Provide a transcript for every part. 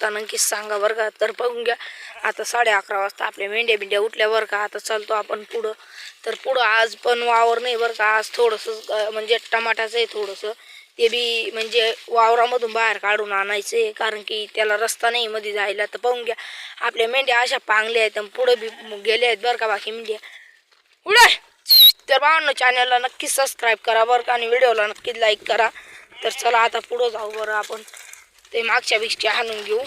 शकता नक्कीच सांगा बरं का? तर पाहून घ्या. आता साडे अकरा वाजता आपल्या मेंढ्या बिंड्या उठल्या बरं का? आता चालतो आपण पुढं. तर पुढं आज पण वावर नाही बरं का? आज थोडंसं म्हणजे टमाटाचं आहे थोडंसं. ते बी म्हणजे वावरामधून बाहेर काढून आणायचं आहे. कारण की त्याला रस्ता नाही मध्ये जायला. तर पाहून घ्या. आपल्या मेंढ्या अशा पांगल्या आहेत आणि पुढं बी गेल्या आहेत बरं का बाकी मेंढ्या? उडाय तर भावांनो चॅनलला नक्कीच सबस्क्राईब करा बरं का? आणि व्हिडिओला नक्कीच लाईक करा. तर चला आता पुढं जाऊ बरं आपण. ते मागच्या बिष्टी हाणून घेऊ.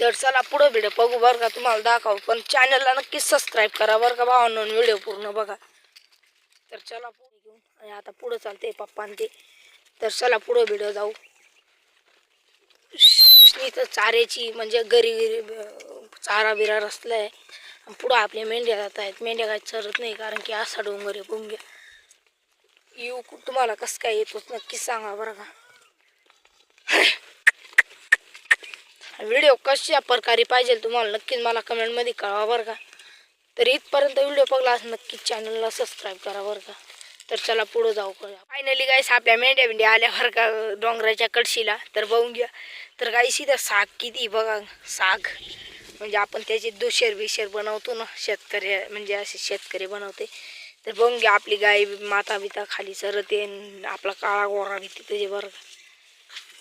तर चला पुढं व्हिडिओ बघू बरं का तुम्हाला दाखवू. पण चॅनलला नक्कीच सबस्क्राईब करा बरं का भावांनो व्हिडिओ पूर्ण बघा. तर चला पुढे घेऊन आणि आता पुढं चालते पप्पा आणि ते. तर चला पुढं व्हिडिओ जाऊ. इथं चाऱ्याची म्हणजे गरी गरी चारा बिरा रचलाय. आणि पुढं आपल्या मेंढ्या जात आहेत मेंढ्या काय चरत नाही कारण की असा डोंगर आहे. घ्या. येऊ तुम्हाला कसं काय येतोच नक्कीच सांगा बरं का. व्हिडिओ कशा प्रकारे पाहिजे तुम्हाला नक्कीच मला कमेंटमध्ये कळवा बरं का. तर इथपर्यंत व्हिडिओ बघला नक्कीच चॅनलला सबस्क्राईब करा बरं का. तर चला पुढं जाऊ करूया. फायनली गाईस आपल्या मेंढ्या बिंड्या आल्या बरं का डोंगराच्या कडशीला तर बघून घ्या. तर गाईस इथं साग किती बघा साग. म्हणजे आपण त्याचे दुशेर बिशेर बनवतो ना शेतकरी म्हणजे असे शेतकरी बनवते. तर बघून घ्या आपली गाय माता बिता खाली सरते आपला काळा गोरा भीती तिथे बरं का.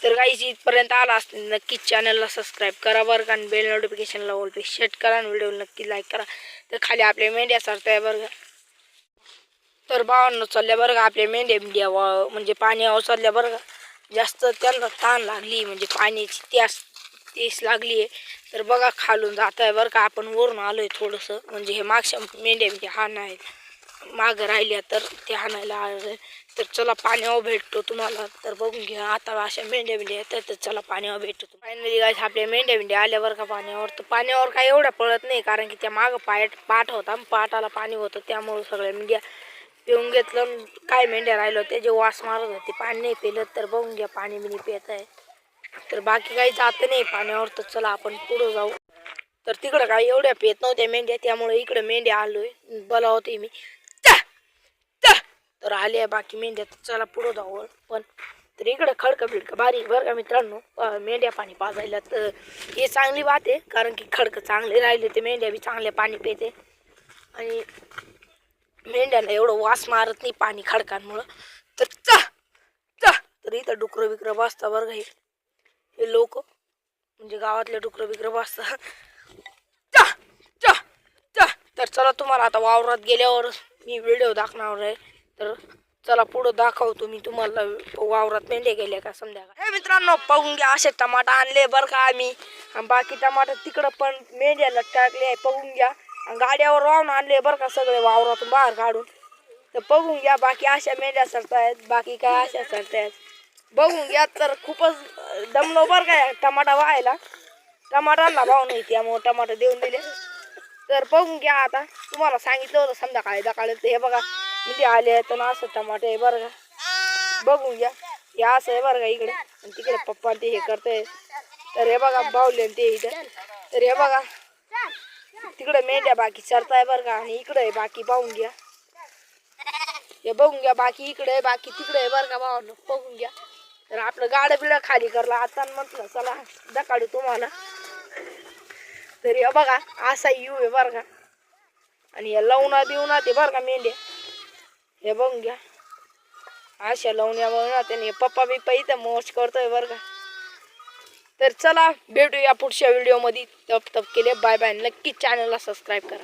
तर गाईज इथपर्यंत आला असतील नक्कीच चॅनलला सबस्क्राईब करा बरं का आणि बेल नोटिफिकेशनला ऑल पे शेट करा आणि व्हिडिओ नक्की लाईक करा. तर खाली आपल्या मेंढ्या सरताय बरं का. तर भावांना चालल्या बरं का आपल्या मेंढ्या बिंड्या वा म्हणजे पाण्यावर ओसरल्या बरं का. जास्त त्यांना ताण लागली म्हणजे पाण्याची त्यास तेस लागली आहे. तर बघा खालून जात आहे बरं का आपण वरून आलोय थोडंसं. म्हणजे हे मागच्या मेंढ्या बिंड्या हा नाही. मागं राहिल्या तर ते हाणायला आलं. तर चला पाण्यावर भेटतो तुम्हाला. तर बघून घ्या आता अशा मेंढ्या बिंड्या येतात तर चला पाण्यावर भेटतो. फायनली गायस आपल्या मेंढ्या बिंड्या आल्यावर का पाण्यावर. तर पाण्यावर काय एवढ्या पळत नाही कारण की त्या मागं पाट पाठ होता पाटाला पाणी होतं. त्यामुळं सगळ्या मेंढ्या पिऊन घेतलं आणि काय मेंढ्या राहिलो ते जे वास मारत होते पाणी नाही पिलं. तर बघून घ्या पाणी बिणी पित आहे. तर बाकी काही जात नाही पाण्यावर. तर चला आपण पुढं जाऊ. तर तिकडं काय एवढ्या पेत नव्हत्या मेंढ्या त्यामुळे इकडं मेंढ्या आलोय. बोलावते मी. तर आले आहे बाकी मेंढ्या तर चला पुढं जाऊ पण तर इकडं खडकं बिडकं भारी बरं का मित्रांनो? मेंढ्या पाणी पाजायला तर हे चांगली बात आहे कारण की खडकं चांगले राहिले ते मेंढ्या बी चांगले पाणी पिते. आणि मेंढ्याला एवढं वास मारत नाही पाणी खडकांमुळं. तर चा चा तर इथं डुकरं बिकरं बसता बरं का हे. हे लोक म्हणजे गावातले डुकरं बिकरं बसतात चा चा चा तर चला तुम्हाला आता वावरात गेल्यावर मी व्हिडिओ दाखवणार आहे. तर चला पुढं दाखवतो मी तुम्हाला वावरात मेंढ्या गेल्या का संध्याकाळ. हे मित्रांनो पाहून घ्या असे टमाटा आणले बरं का आम्ही. आणि बाकी टमाटर तिकडं पण मेंढ्याला टाकले आहे पाहून घ्या. आणि गाड्यावर वाहून आणले बरं का सगळे वावरातून बाहेर काढून. तर बघून घ्या बाकी अशा मेंढ्या सरतायत बाकी काय अशा सरतायत. बघून घ्या तर खूपच दमलो बरं काय टमाटा व्हायला. टमाटांना भाव नाही त्यामुळं टमाटर देऊन दिले. तर बघून घ्या आता तुम्हाला सांगितलं होतं संध्याकाळी सकाळी तर हे बघा. मिली आले आहेत ना असं टमाटे आहे बरं का. बघून घ्या. हे असं आहे बरं का इकडे. आणि तिकडे पप्पा ते हे करतंय. तर हे बघा बावले ते इथं. तर हे बघा. तिकडे मेंढ्या बाकी चरताय बरं का. आणि इकडे आहे बाकी पाहून घ्या. हे बघून घ्या बाकी इकडे आहे बाकी तिकडे आहे बरं का भावानं. बघून घ्या. तर आपलं गाडं बिडं खाली करला आता म्हटलं चला दकाडू तुम्हाला. तर हे बघा असा येऊ आहे बरं का. आणि हे लवणा बिवणा ते बरं का मेंढ्या. हे बघून घ्या अशा या बघून त्याने पप्पा बिप्पा इथं मोस्ट करतोय बरं का तर चला भेटूया पुढच्या व्हिडिओमध्ये तप तप केले बाय बाय नक्कीच चॅनलला सबस्क्राईब करा